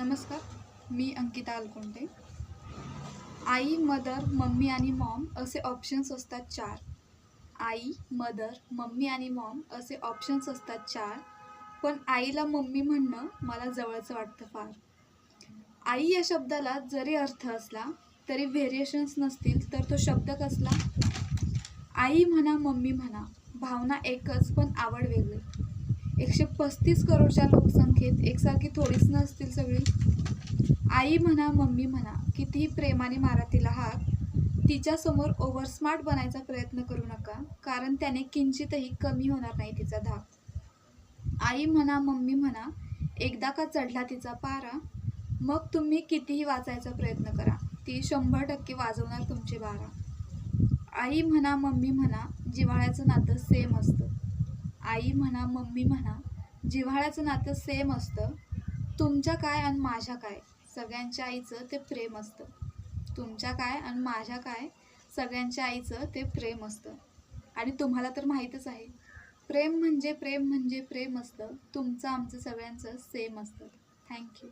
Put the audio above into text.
नमस्कार मी अंकिता अलकोंटे आई मदर मम्मी आणि मॉम असे ऑप्शन्स असतात चार. आई मदर मम्मी आणि मॉम असे ऑप्शन्स असतात चार. पण आईला मम्मी म्हणणं मला जवळचं वाटतं फार. आई या शब्दाला जरी अर्थ असला तरी व्हेरिएशन्स नसतील तर तो शब्द कसला? आई म्हणा मम्मी म्हणा भावना एकच पण आवड वेगळी. एकशे पस्तीस करोडच्या लोकसंख्येत एकसारखी थोडीच नसतील सगळी. आई म्हणा मम्मी म्हणा कितीही प्रेमाने मारा तिला हाक तिच्यासमोर ओव्हर स्मार्ट बनायचा प्रयत्न करू नका कारण त्याने किंचितही कमी होणार नाही तिचा धाक. आई म्हणा मम्मी म्हणा एकदा का चढला तिचा पारा मग तुम्ही कितीही वाचायचा प्रयत्न करा ती शंभर टक्के वाजवणार तुमचे बारा. आई म्हणा मम्मी म्हणा जिव्हाळ्याचं नातं सेम असतं. आई म्हणा मम्मी म्हणा जिव्हाळ्याचं नातं सेम असतं. तुमच्या काय आणि माझ्या काय? सगळ्यांच्या आईचं ते प्रेम असतं. तुमच्या काय आणि माझ्या काय? सगळ्यांच्या आईचं ते प्रेम असतं. आणि तुम्हाला तर माहीतच आहे. प्रेम म्हणजे प्रेम म्हणजे प्रेम असतं. तुमचं आमचं सगळ्यांचं सेम असतं. थँक्यू